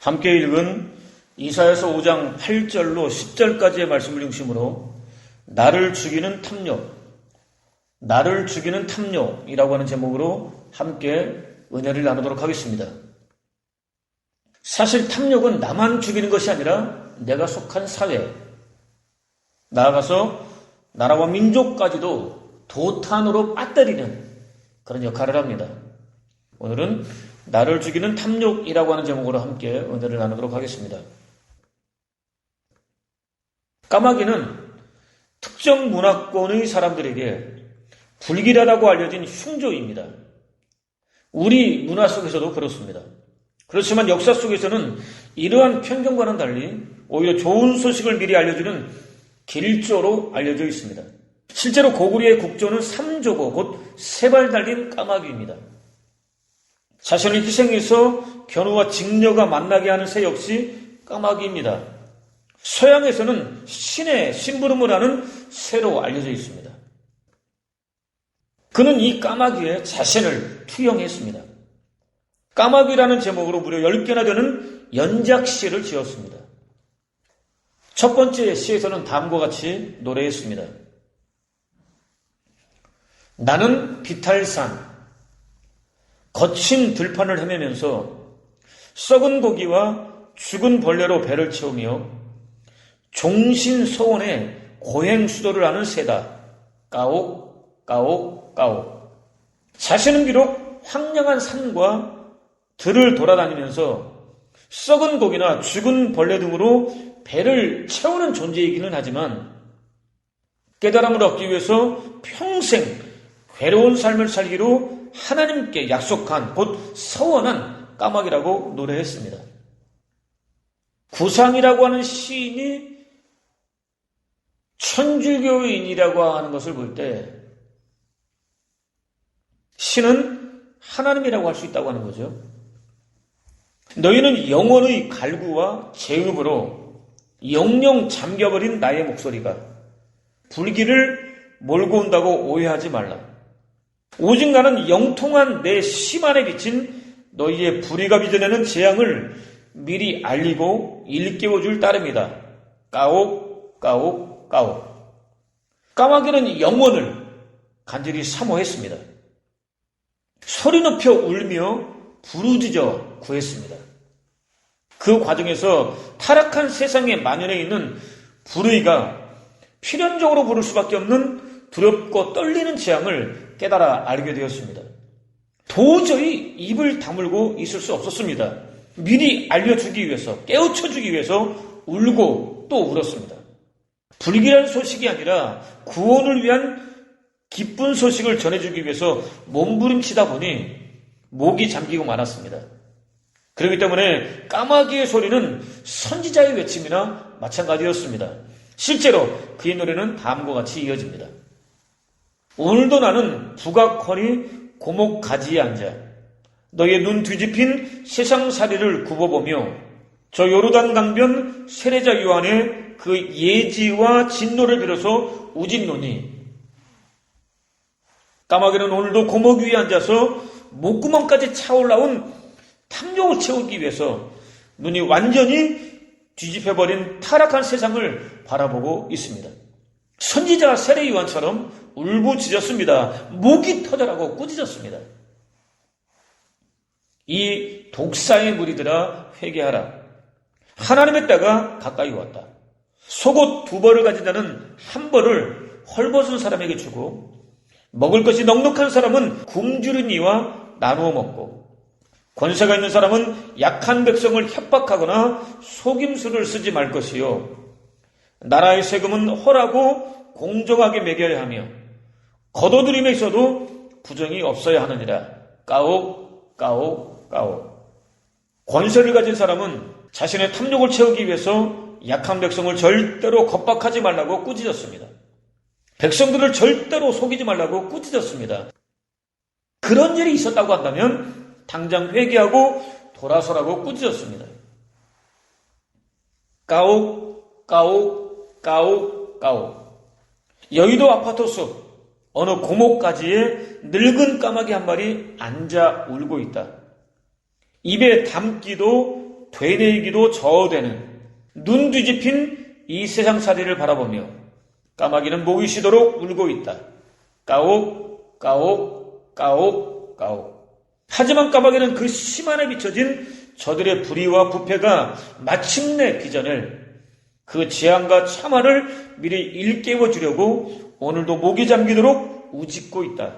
함께 읽은 이사야서 5장 8절로 10절까지의 말씀을 중심으로 나를 죽이는 탐욕, 나를 죽이는 탐욕이라고 하는 제목으로 함께 은혜를 나누도록 하겠습니다. 사실 탐욕은 나만 죽이는 것이 아니라 내가 속한 사회, 나아가서 나라와 민족까지도 도탄으로 빠뜨리는 그런 역할을 합니다. 오늘은 나를 죽이는 탐욕이라고 하는 제목으로 함께 은혜를 나누도록 하겠습니다. 까마귀는 특정 문화권의 사람들에게 불길하다고 알려진 흉조입니다. 우리 문화 속에서도 그렇습니다. 그렇지만 역사 속에서는 이러한 편견과는 달리 오히려 좋은 소식을 미리 알려주는 길조로 알려져 있습니다. 실제로 고구려의 국조는 삼조고 곧 세 발 달린 까마귀입니다. 자신을 희생해서 견우와 직녀가 만나게 하는 새 역시 까마귀입니다. 서양에서는 신의 심부름을 하는 새로 알려져 있습니다. 그는 이 까마귀에 자신을 투영했습니다. 까마귀라는 제목으로 무려 10개나 되는 연작시를 지었습니다. 첫 번째 시에서는 다음과 같이 노래했습니다. 나는 비탈산, 거친 들판을 헤매면서 썩은 고기와 죽은 벌레로 배를 채우며 종신소원의 고행 수도를 하는 새다. 까옥, 까옥, 까옥. 자신은 비록 황량한 산과 들을 돌아다니면서 썩은 고기나 죽은 벌레 등으로 배를 채우는 존재이기는 하지만 깨달음을 얻기 위해서 평생 괴로운 삶을 살기로 하나님께 약속한 곧 서원한 까마귀라고 노래했습니다. 구상이라고 하는 시인이 천주교인이라고 하는 것을 볼 때 신은 하나님이라고 할 수 있다고 하는 거죠. 너희는 영혼의 갈구와 제음으로 영영 잠겨버린 나의 목소리가 불길을 몰고 온다고 오해하지 말라. 오직 나는 영통한 내 심 안에 비친 너희의 불의가 빚어내는 재앙을 미리 알리고 일깨워 줄 따름이다. 까옥, 까옥, 까옥. 까마귀는 영혼을 간절히 사모했습니다. 소리 높여 울며 부르짖어 구했습니다. 그 과정에서 타락한 세상에 만연해 있는 불의가 필연적으로 부를 수밖에 없는 두렵고 떨리는 재앙을 깨달아 알게 되었습니다. 도저히 입을 다물고 있을 수 없었습니다. 미리 알려주기 위해서, 깨우쳐주기 위해서 울고 또 울었습니다. 불길한 소식이 아니라 구원을 위한 기쁜 소식을 전해주기 위해서 몸부림치다 보니 목이 잠기고 말았습니다. 그렇기 때문에 까마귀의 소리는 선지자의 외침이나 마찬가지였습니다. 실제로 그의 노래는 다음과 같이 이어집니다. 오늘도 나는 부각허리 고목 가지에 앉아 너의 눈 뒤집힌 세상살이를 굽어보며 저 요르단 강변 세례자 요한의 그 예지와 진노를 빌어서 우진노니 까마귀는 오늘도 고목 위에 앉아서 목구멍까지 차올라온 탐욕을 채우기 위해서 눈이 완전히 뒤집혀버린 타락한 세상을 바라보고 있습니다. 선지자 세례 요한처럼 울부짖었습니다. 목이 터져라고 꾸짖었습니다. 이 독사의 무리들아 회개하라. 하나님의 때가 가까이 왔다. 속옷 두 벌을 가진 자는 한 벌을 헐벗은 사람에게 주고 먹을 것이 넉넉한 사람은 굶주린 이와 나누어 먹고 권세가 있는 사람은 약한 백성을 협박하거나 속임수를 쓰지 말 것이요 나라의 세금은 헐하고 공정하게 매겨야 하며 거둬들임에 있어도 부정이 없어야 하느니라 까옥 까옥 까옥 권세를 가진 사람은 자신의 탐욕을 채우기 위해서 약한 백성을 절대로 겁박하지 말라고 꾸짖었습니다. 백성들을 절대로 속이지 말라고 꾸짖었습니다. 그런 일이 있었다고 한다면 당장 회개하고 돌아서라고 꾸짖었습니다. 까옥, 까옥, 까옥, 까옥. 여의도 아파트 속 어느 고목가지에 늙은 까마귀 한 마리 앉아 울고 있다. 입에 담기도 되뇌이기도 저어되는 눈 뒤집힌 이 세상살이를 바라보며 까마귀는 목이 쉬도록 울고 있다. 까옥, 까옥, 까옥, 까옥. 하지만 까마귀는 그 심한에 비춰진 저들의 불의와 부패가 마침내 빚어낼 그 재앙과 참화를 미리 일깨워 주려고 오늘도 목이 잠기도록 우짓고 있다.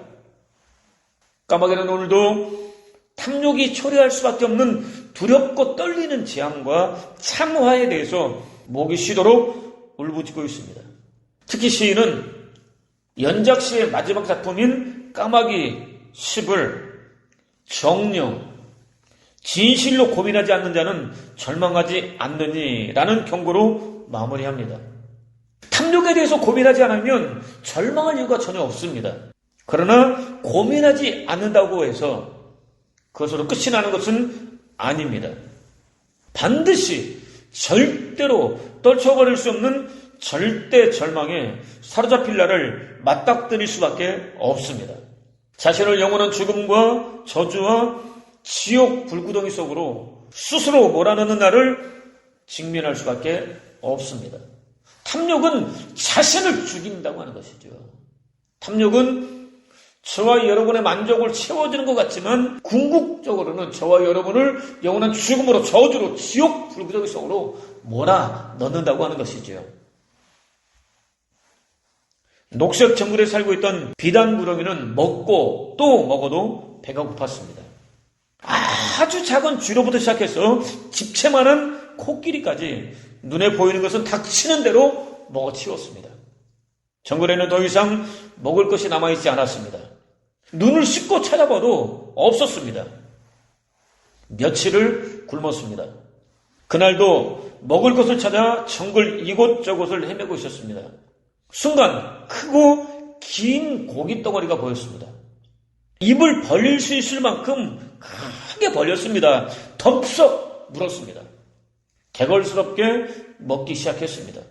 까마귀는 오늘도 탐욕이 초래할 수밖에 없는 두렵고 떨리는 재앙과 참화에 대해서 목이 쉬도록 울부짖고 있습니다. 특히 시인은 연작 시의 마지막 작품인 까마귀 10을 정령, 진실로 고민하지 않는 자는 절망하지 않느니라는 경고로 마무리합니다. 탐욕에 대해서 고민하지 않으면 절망할 이유가 전혀 없습니다. 그러나 고민하지 않는다고 해서 그것으로 끝이 나는 것은 아닙니다. 반드시 절대로 떨쳐버릴 수 없는 절대 절망에 사로잡힐 날을 맞닥뜨릴 수밖에 없습니다. 자신을 영원한 죽음과 저주와 지옥 불구덩이 속으로 스스로 몰아넣는 날을 직면할 수밖에 없습니다. 탐욕은 자신을 죽인다고 하는 것이죠. 탐욕은 저와 여러분의 만족을 채워주는 것 같지만 궁극적으로는 저와 여러분을 영원한 죽음으로 저주로 지옥 불구덩이 속으로 몰아 넣는다고 하는 것이지요. 녹색 정글에 살고 있던 비단 구렁이는 먹고 또 먹어도 배가 고팠습니다. 아주 작은 쥐로부터 시작해서 집채만한 코끼리까지 눈에 보이는 것은 닥치는 대로 먹어치웠습니다. 정글에는 더 이상 먹을 것이 남아있지 않았습니다. 눈을 씻고 찾아봐도 없었습니다. 며칠을 굶었습니다. 그날도 먹을 것을 찾아 정글 이곳저곳을 헤매고 있었습니다. 순간 크고 긴 고기 덩어리가 보였습니다. 입을 벌릴 수 있을 만큼 크게 벌렸습니다. 덥석 물었습니다. 개걸스럽게 먹기 시작했습니다.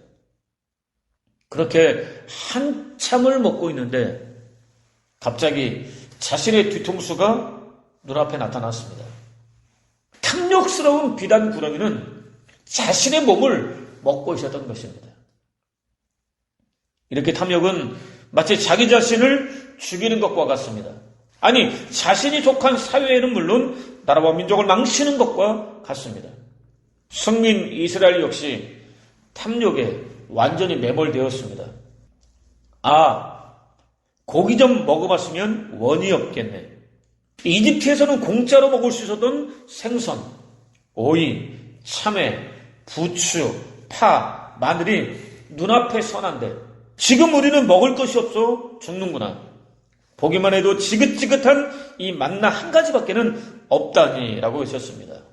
그렇게 한참을 먹고 있는데 갑자기 자신의 뒤통수가 눈앞에 나타났습니다. 탐욕스러운 비단 구렁이는 자신의 몸을 먹고 있었던 것입니다. 이렇게 탐욕은 마치 자기 자신을 죽이는 것과 같습니다. 아니, 자신이 속한 사회에는 물론 나라와 민족을 망치는 것과 같습니다. 성민 이스라엘 역시 탐욕에 완전히 매몰되었습니다. 아, 고기 좀 먹어봤으면 원이 없겠네. 이집트에서는 공짜로 먹을 수 있었던 생선, 오이, 참외, 부추, 파, 마늘이 눈앞에 선한데 지금 우리는 먹을 것이 없어 죽는구나. 보기만 해도 지긋지긋한 이 만나 한 가지밖에는 없다니라고 하셨습니다.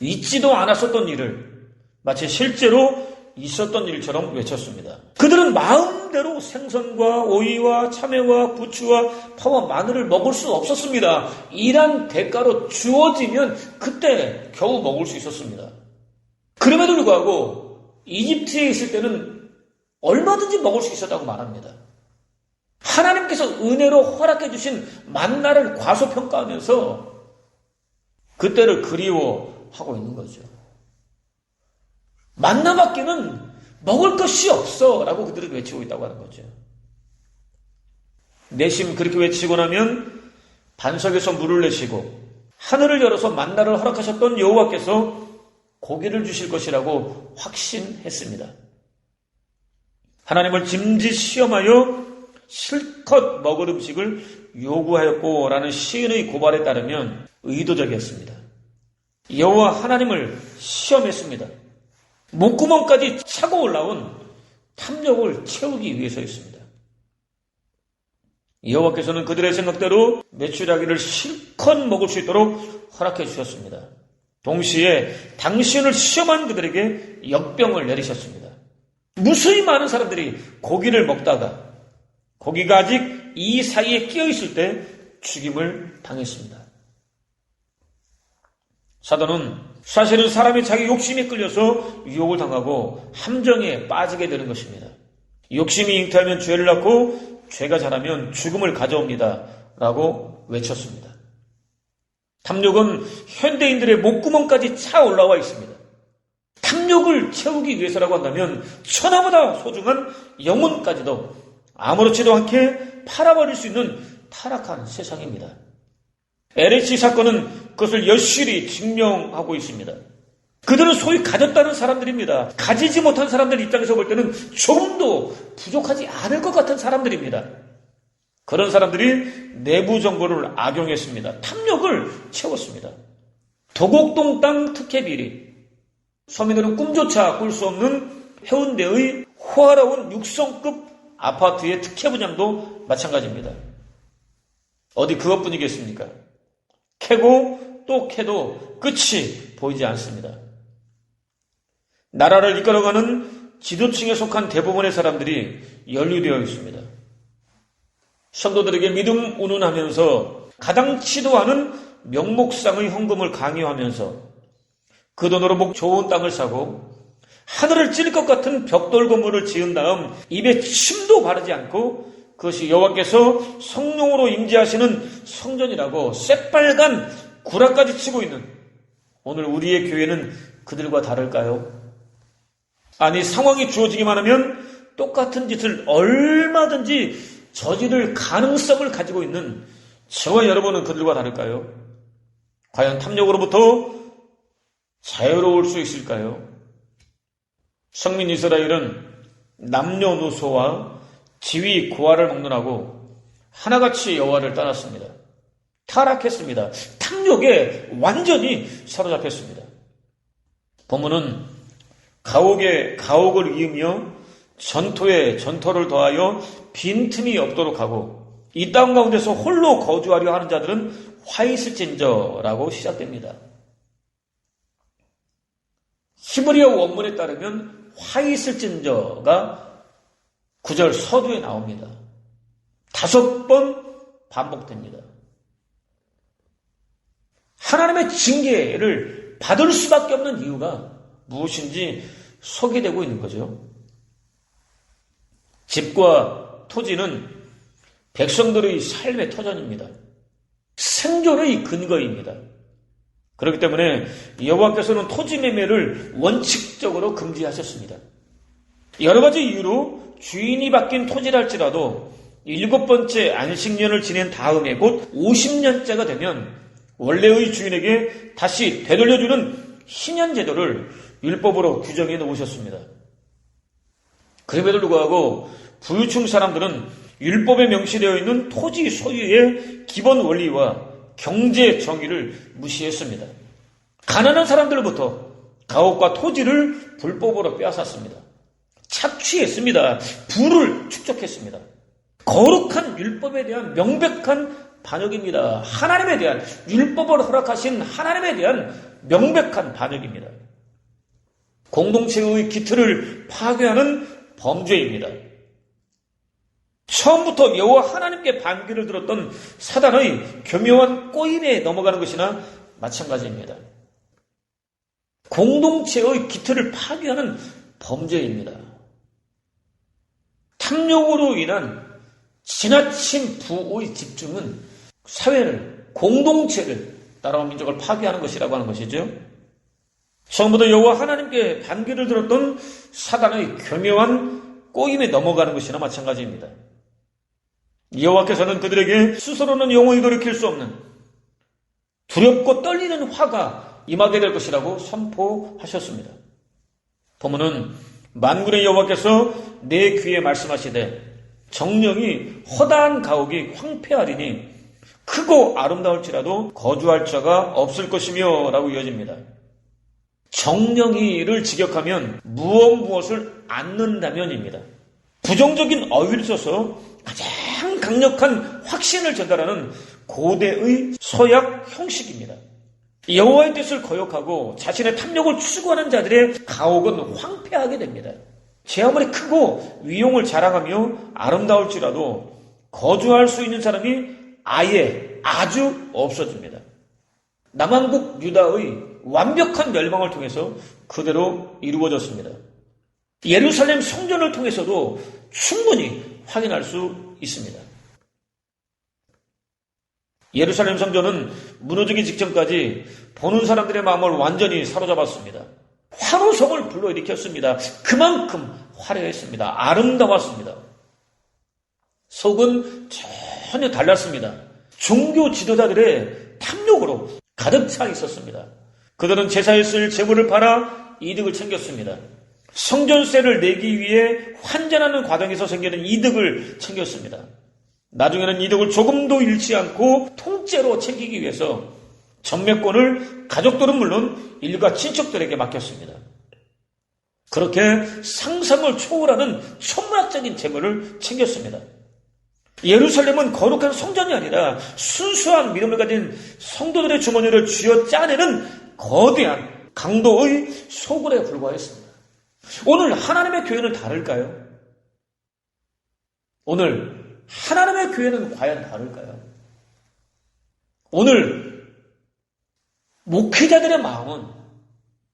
있지도 않았었던 일을 마치 실제로 있었던 일처럼 외쳤습니다. 그들은 마음대로 생선과 오이와 참외와 부추와 파와 마늘을 먹을 수 없었습니다. 일한 대가로 주어지면 그때 겨우 먹을 수 있었습니다. 그럼에도 불구하고 이집트에 있을 때는 얼마든지 먹을 수 있었다고 말합니다. 하나님께서 은혜로 허락해 주신 만나를 과소평가하면서 그때를 그리워 하고 있는 거죠. 만나밖에는 먹을 것이 없어 라고 그들은 외치고 있다고 하는 거죠. 내심 그렇게 외치고 나면 반석에서 물을 내시고 하늘을 열어서 만나를 허락하셨던 여호와께서 고기를 주실 것이라고 확신했습니다. 하나님을 짐짓 시험하여 실컷 먹을 음식을 요구하였고 라는 시인의 고발에 따르면 의도적이었습니다. 여호와 하나님을 시험했습니다. 목구멍까지 차고 올라온 탐욕을 채우기 위해서였습니다. 여호와께서는 그들의 생각대로 메추라기를 실컷 먹을 수 있도록 허락해 주셨습니다. 동시에 당신을 시험한 그들에게 역병을 내리셨습니다. 무수히 많은 사람들이 고기를 먹다가 고기가 아직 이 사이에 끼어 있을 때 죽임을 당했습니다. 사도는 사실은 사람이 자기 욕심에 끌려서 유혹을 당하고 함정에 빠지게 되는 것입니다. 욕심이 잉태하면 죄를 낳고 죄가 자라면 죽음을 가져옵니다. 라고 외쳤습니다. 탐욕은 현대인들의 목구멍까지 차 올라와 있습니다. 탐욕을 채우기 위해서라고 한다면 천하보다 소중한 영혼까지도 아무렇지도 않게 팔아버릴 수 있는 타락한 세상입니다. LH 사건은 그것을 여실히 증명하고 있습니다. 그들은 소위 가졌다는 사람들입니다. 가지지 못한 사람들 입장에서 볼 때는 조금도 부족하지 않을 것 같은 사람들입니다. 그런 사람들이 내부 정보를 악용했습니다. 탐욕을 채웠습니다. 도곡동 땅 특혜 비리. 서민들은 꿈조차 꿀 수 없는 해운대의 호화로운 육성급 아파트의 특혜 분양도 마찬가지입니다. 어디 그것뿐이겠습니까? 캐고 또 캐도 끝이 보이지 않습니다. 나라를 이끌어가는 지도층에 속한 대부분의 사람들이 연루되어 있습니다. 성도들에게 믿음 운운하면서 가당치도 않은 명목상의 헌금을 강요하면서 그 돈으로 목 좋은 땅을 사고 하늘을 찔 것 같은 벽돌 건물을 지은 다음 입에 침도 바르지 않고 그것이 여호와께서 성령으로 임재하시는 성전이라고 새빨간 구라까지 치고 있는 오늘 우리의 교회는 그들과 다를까요? 아니 상황이 주어지기만 하면 똑같은 짓을 얼마든지 저지를 가능성을 가지고 있는 저와 여러분은 그들과 다를까요? 과연 탐욕으로부터 자유로울 수 있을까요? 성민 이스라엘은 남녀노소와 지위 고아를 먹느라고 하나같이 여호와를 떠났습니다. 타락했습니다. 탐욕에 완전히 사로잡혔습니다. 본문은 가옥에 가옥을 이으며 전토에 전토를 더하여 빈틈이 없도록 하고 이 땅 가운데서 홀로 거주하려 하는 자들은 화 있을진저라고 시작됩니다. 히브리어 원문에 따르면 화 있을진저가 구절 서두에 나옵니다. 다섯 번 반복됩니다. 하나님의 징계를 받을 수밖에 없는 이유가 무엇인지 소개되고 있는 거죠. 집과 토지는 백성들의 삶의 터전입니다. 생존의 근거입니다. 그렇기 때문에 여호와께서는 토지 매매를 원칙적으로 금지하셨습니다. 여러 가지 이유로 주인이 바뀐 토지랄지라도 일곱 번째 안식년을 지낸 다음에 곧 50년째가 되면 원래의 주인에게 다시 되돌려주는 희년 제도를 율법으로 규정해 놓으셨습니다. 그럼에도 불구하고 부유층 사람들은 율법에 명시되어 있는 토지 소유의 기본 원리와 경제 정의를 무시했습니다. 가난한 사람들로부터 가옥과 토지를 불법으로 빼앗았습니다. 착취했습니다. 부를 축적했습니다. 거룩한 율법에 대한 명백한 반역입니다. 하나님에 대한 율법을 허락하신 하나님에 대한 명백한 반역입니다. 공동체의 기틀을 파괴하는 범죄입니다. 처음부터 여호와 하나님께 반기를 들었던 사단의 교묘한 꼬임에 넘어가는 것이나 마찬가지입니다. 공동체의 기틀을 파괴하는 범죄입니다. 탐욕으로 인한 지나친 부의 집중은 사회를, 공동체를, 따라온 민족을 파괴하는 것이라고 하는 것이죠. 처음부터 여호와 하나님께 반기를 들었던 사단의 교묘한 꼬임에 넘어가는 것이나 마찬가지입니다. 여호와께서는 그들에게 스스로는 영원히 돌이킬 수 없는 두렵고 떨리는 화가 임하게 될 것이라고 선포하셨습니다. 본문은 만군의 여호와께서 내 귀에 말씀하시되 정령이 허다한 가옥이 황폐하리니 크고 아름다울지라도 거주할 자가 없을 것이며 라고 이어집니다. 정령이를 직역하면 무엇 무엇을 않는다면입니다. 부정적인 어휘를 써서 가장 강력한 확신을 전달하는 고대의 서약 형식입니다. 여호와의 뜻을 거역하고 자신의 탐욕을 추구하는 자들의 가옥은 황폐하게 됩니다. 제 아무리 크고 위용을 자랑하며 아름다울지라도 거주할 수 있는 사람이 아예 아주 없어집니다. 남한국 유다의 완벽한 멸망을 통해서 그대로 이루어졌습니다. 예루살렘 성전을 통해서도 충분히 확인할 수 있습니다. 예루살렘 성전은 무너지기 직전까지 보는 사람들의 마음을 완전히 사로잡았습니다. 환호성을 불러일으켰습니다. 그만큼 화려했습니다. 아름다웠습니다. 속은 전혀 달랐습니다. 종교 지도자들의 탐욕으로 가득 차 있었습니다. 그들은 제사에 쓸 재물을 팔아 이득을 챙겼습니다. 성전세를 내기 위해 환전하는 과정에서 생기는 이득을 챙겼습니다. 나중에는 이득을 조금도 잃지 않고 통째로 챙기기 위해서 전매권을 가족들은 물론 일가 친척들에게 맡겼습니다. 그렇게 상상을 초월하는 천문학적인 재물을 챙겼습니다. 예루살렘은 거룩한 성전이 아니라 순수한 믿음을 가진 성도들의 주머니를 쥐어 짜내는 거대한 강도의 소굴에 불과했습니다. 오늘 하나님의 교회는 다를까요? 오늘 하나님의 교회는 과연 다를까요? 오늘 목회자들의 마음은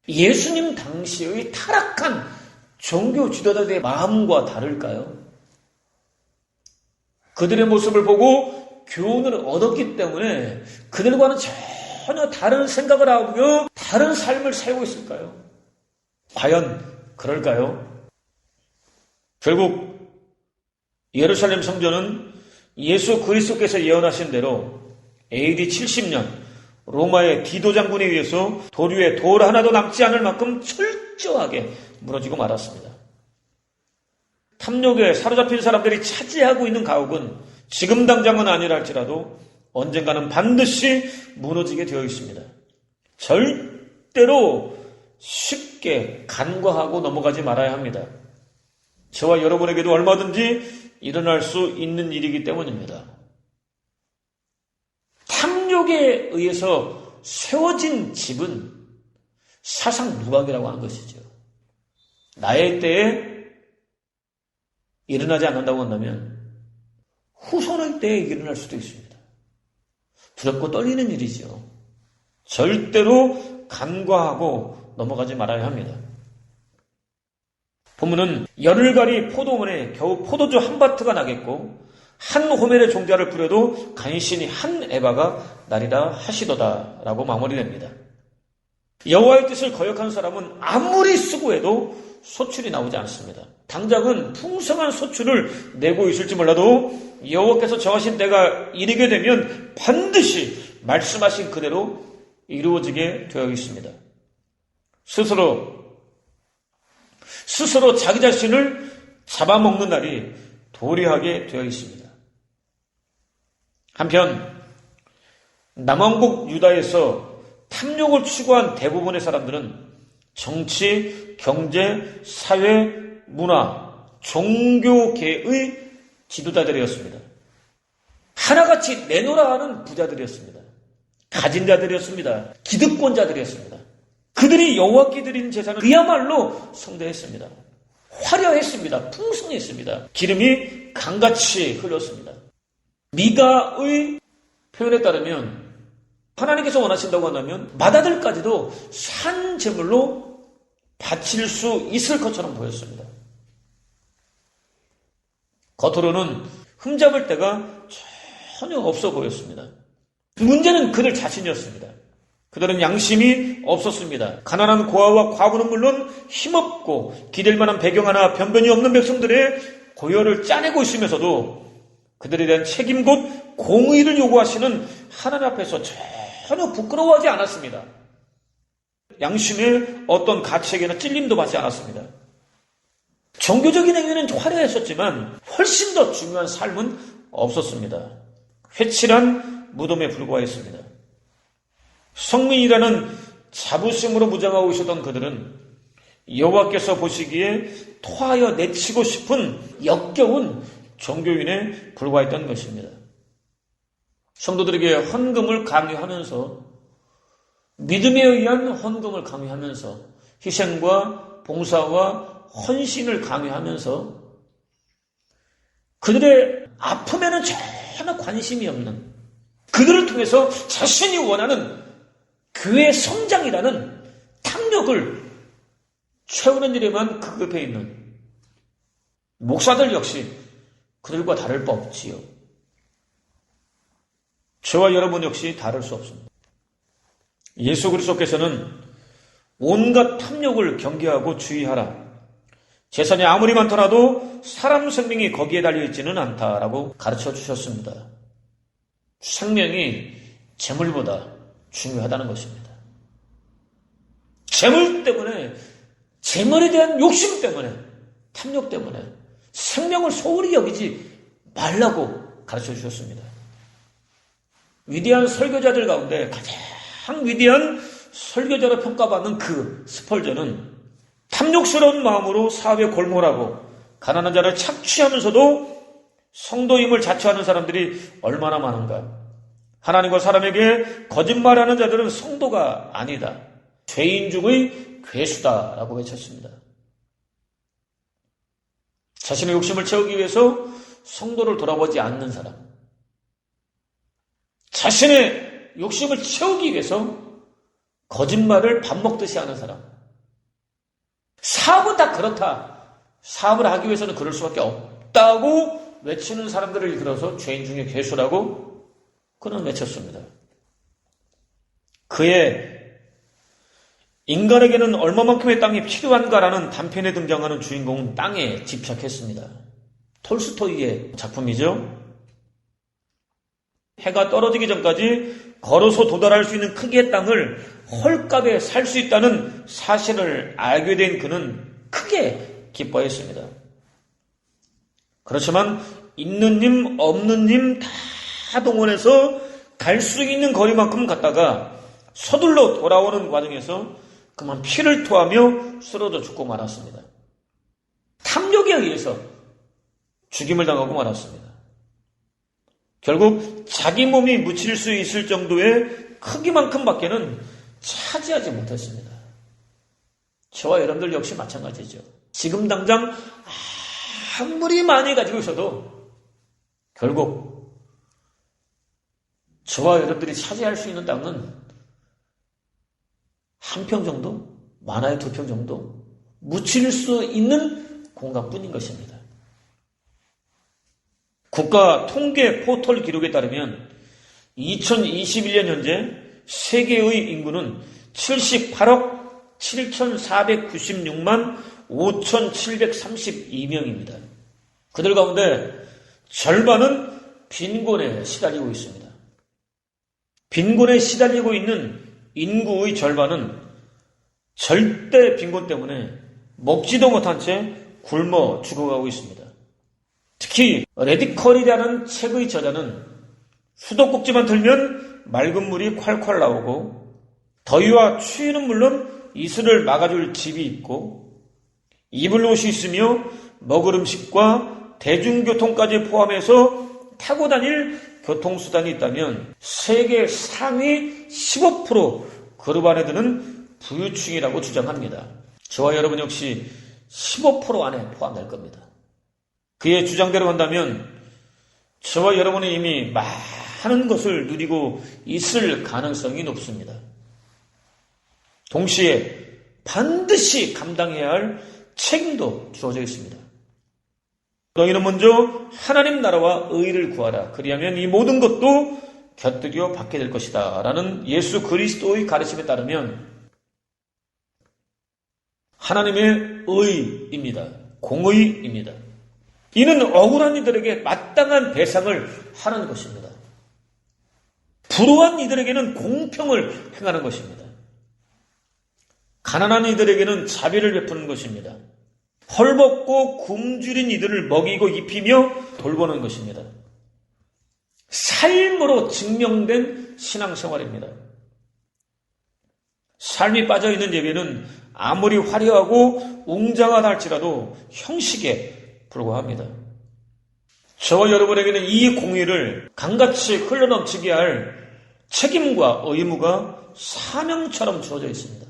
예수님 당시의 타락한 종교 지도자들의 마음과 다를까요? 그들의 모습을 보고 교훈을 얻었기 때문에 그들과는 전혀 다른 생각을 하고요, 다른 삶을 살고 있을까요? 과연 그럴까요? 결국 예루살렘 성전은 예수 그리스도께서 예언하신 대로 AD 70년 로마의 디도 장군에 의해서 도류에 돌 하나도 남지 않을 만큼 철저하게 무너지고 말았습니다. 탐욕에 사로잡힌 사람들이 차지하고 있는 가옥은 지금 당장은 아니라 할지라도 언젠가는 반드시 무너지게 되어 있습니다. 절대로 쉽게 간과하고 넘어가지 말아야 합니다. 저와 여러분에게도 얼마든지 일어날 수 있는 일이기 때문입니다. 탐욕에 의해서 세워진 집은 사상 누각이라고 하는 것이죠. 나의 때에 일어나지 않는다고 한다면 후손의 때에 일어날 수도 있습니다. 두렵고 떨리는 일이죠. 절대로 간과하고 넘어가지 말아야 합니다. 본문은 열흘가리 포도원에 겨우 포도주 한 바트가 나겠고 한 호멜의 종자를 뿌려도 간신히 한 에바가 나리라 하시도다라고 마무리됩니다. 여호와의 뜻을 거역한 사람은 아무리 수고해도 소출이 나오지 않습니다. 당장은 풍성한 소출을 내고 있을지 몰라도 여호와께서 정하신 때가 이르게 되면 반드시 말씀하신 그대로 이루어지게 되어 있습니다. 스스로 스스로 자기 자신을 잡아먹는 날이 도래하게 되어 있습니다. 한편 남왕국 유다에서 탐욕을 추구한 대부분의 사람들은 정치, 경제, 사회, 문화, 종교계의 지도자들이었습니다. 하나같이 내놓으라 하는 부자들이었습니다. 가진 자들이었습니다. 기득권자들이었습니다. 그들이 여호와께 드리는 제사는 그야말로 성대했습니다. 화려했습니다. 풍성했습니다. 기름이 강같이 흘렀습니다. 미가의 표현에 따르면 하나님께서 원하신다고 한다면 마다들까지도 산 제물로 바칠 수 있을 것처럼 보였습니다. 겉으로는 흠잡을 데가 전혀 없어 보였습니다. 문제는 그들 자신이었습니다. 그들은 양심이 없었습니다. 가난한 고아와 과부는 물론 힘없고 기댈 만한 배경 하나 변변이 없는 백성들의 고열을 짜내고 있으면서도 그들에 대한 책임 곧 공의를 요구하시는 하나님 앞에서 전혀 부끄러워하지 않았습니다. 양심의 어떤 가책에는 찔림도 받지 않았습니다. 종교적인 행위는 화려했었지만 훨씬 더 중요한 삶은 없었습니다. 회칠한 무덤에 불과했습니다. 성민이라는 자부심으로 무장하고 있었던 그들은 여호와께서 보시기에 토하여 내치고 싶은 역겨운 종교인에 불과했던 것입니다. 성도들에게 헌금을 강요하면서 믿음에 의한 헌금을 강요하면서 희생과 봉사와 헌신을 강요하면서 그들의 아픔에는 전혀 관심이 없는 그들을 통해서 자신이 원하는 교회 성장이라는 탐욕을 채우는 일에만 급급해 있는 목사들 역시 그들과 다를 바 없지요. 저와 여러분 역시 다를 수 없습니다. 예수 그리스도께서는 온갖 탐욕을 경계하고 주의하라. 재산이 아무리 많더라도 사람 생명이 거기에 달려있지는 않다라고 가르쳐 주셨습니다. 생명이 재물보다 중요하다는 것입니다. 재물 때문에, 재물에 대한 욕심 때문에, 탐욕 때문에 생명을 소홀히 여기지 말라고 가르쳐 주셨습니다. 위대한 설교자들 가운데 가장 위대한 설교자로 평가받는 그 스펄전은 탐욕스러운 마음으로 사업에 골몰하고 가난한 자를 착취하면서도 성도임을 자처하는 사람들이 얼마나 많은가. 하나님과 사람에게 거짓말하는 자들은 성도가 아니다. 죄인 중의 괴수다라고 외쳤습니다. 자신의 욕심을 채우기 위해서 성도를 돌아보지 않는 사람. 자신의 욕심을 채우기 위해서 거짓말을 밥 먹듯이 하는 사람. 사업은 다 그렇다. 사업을 하기 위해서는 그럴 수밖에 없다고 외치는 사람들을 일컬어서 죄인 중에 괴수라고 그는 외쳤습니다. 그의 인간에게는 얼마만큼의 땅이 필요한가라는 단편에 등장하는 주인공은 땅에 집착했습니다. 톨스토이의 작품이죠. 해가 떨어지기 전까지 걸어서 도달할 수 있는 크기의 땅을 헐값에 살 수 있다는 사실을 알게 된 그는 크게 기뻐했습니다. 그렇지만 있는 님 없는 님 다 동원해서 갈 수 있는 거리만큼 갔다가 서둘러 돌아오는 과정에서 그만 피를 토하며 쓰러져 죽고 말았습니다. 탐욕에 의해서 죽임을 당하고 말았습니다. 결국 자기 몸이 묻힐 수 있을 정도의 크기만큼 밖에는 차지하지 못했습니다. 저와 여러분들 역시 마찬가지죠. 지금 당장 아무리 많이 가지고 있어도 결국 저와 여러분들이 차지할 수 있는 땅은 한 평 정도, 많아야 두 평 정도 묻힐 수 있는 공간뿐인 것입니다. 국가 통계 포털 기록에 따르면 2021년 현재 세계의 인구는 78억 7,496만 5,732명입니다. 그들 가운데 절반은 빈곤에 시달리고 있습니다. 빈곤에 시달리고 있는 인구의 절반은 절대 빈곤 때문에 먹지도 못한 채 굶어 죽어가고 있습니다. 특히 레디컬이라는 책의 저자는 수도꼭지만 들면 맑은 물이 콸콸 나오고 더위와 추위는 물론 이슬을 막아줄 집이 있고 입을 옷이 있으며 먹을 음식과 대중교통까지 포함해서 타고 다닐 교통수단이 있다면 세계 상위 15% 그룹 안에 드는 부유층이라고 주장합니다. 저와 여러분 역시 15% 안에 포함될 겁니다. 그의 주장대로 한다면 저와 여러분은 이미 많은 것을 누리고 있을 가능성이 높습니다. 동시에 반드시 감당해야 할 책임도 주어져 있습니다. 너희는 먼저 하나님 나라와 의를 구하라. 그리하면 이 모든 것도 곁들여 받게 될 것이다. 라는 예수 그리스도의 가르침에 따르면 하나님의 의입니다. 공의입니다. 이는 억울한 이들에게 마땅한 배상을 하는 것입니다. 불우한 이들에게는 공평을 행하는 것입니다. 가난한 이들에게는 자비를 베푸는 것입니다. 헐벗고 굶주린 이들을 먹이고 입히며 돌보는 것입니다. 삶으로 증명된 신앙생활입니다. 삶이 빠져있는 예배는 아무리 화려하고 웅장하다 할지라도 형식에 불과합니다. 저와 여러분에게는 이 공의를 강같이 흘러넘치게 할 책임과 의무가 사명처럼 주어져 있습니다.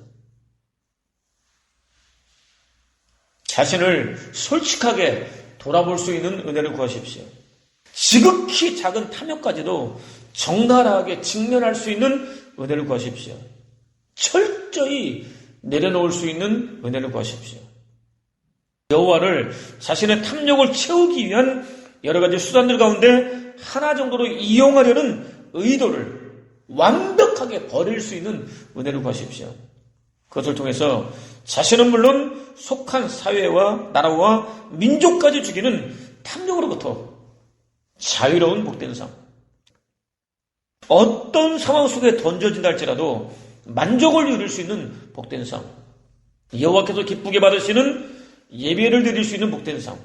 자신을 솔직하게 돌아볼 수 있는 은혜를 구하십시오. 지극히 작은 탐욕까지도 적나라하게 직면할 수 있는 은혜를 구하십시오. 철저히 내려놓을 수 있는 은혜를 구하십시오. 여호와를 자신의 탐욕을 채우기 위한 여러 가지 수단들 가운데 하나 정도로 이용하려는 의도를 완벽하게 버릴 수 있는 은혜를 구하십시오. 그것을 통해서 자신은 물론 속한 사회와 나라와 민족까지 죽이는 탐욕으로부터 자유로운 복된 삶. 어떤 상황 속에 던져진다 할지라도 만족을 누릴 수 있는 복된 삶. 여호와께서 기쁘게 받으시는 예배를 드릴 수 있는 복된 삶.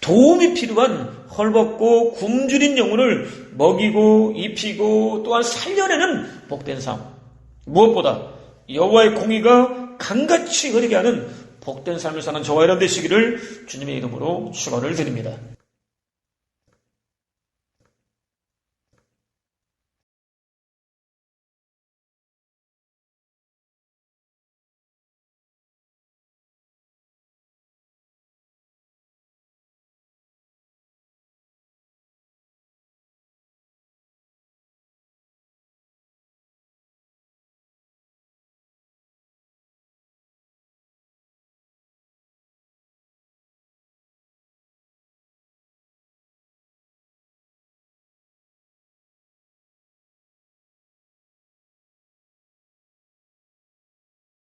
도움이 필요한 헐벗고 굶주린 영혼을 먹이고 입히고 또한 살려내는 복된 삶. 무엇보다 여호와의 공의가 강같이 흐르게 하는 복된 삶을 사는 저와 여러분 되시기를 주님의 이름으로 축원을 드립니다.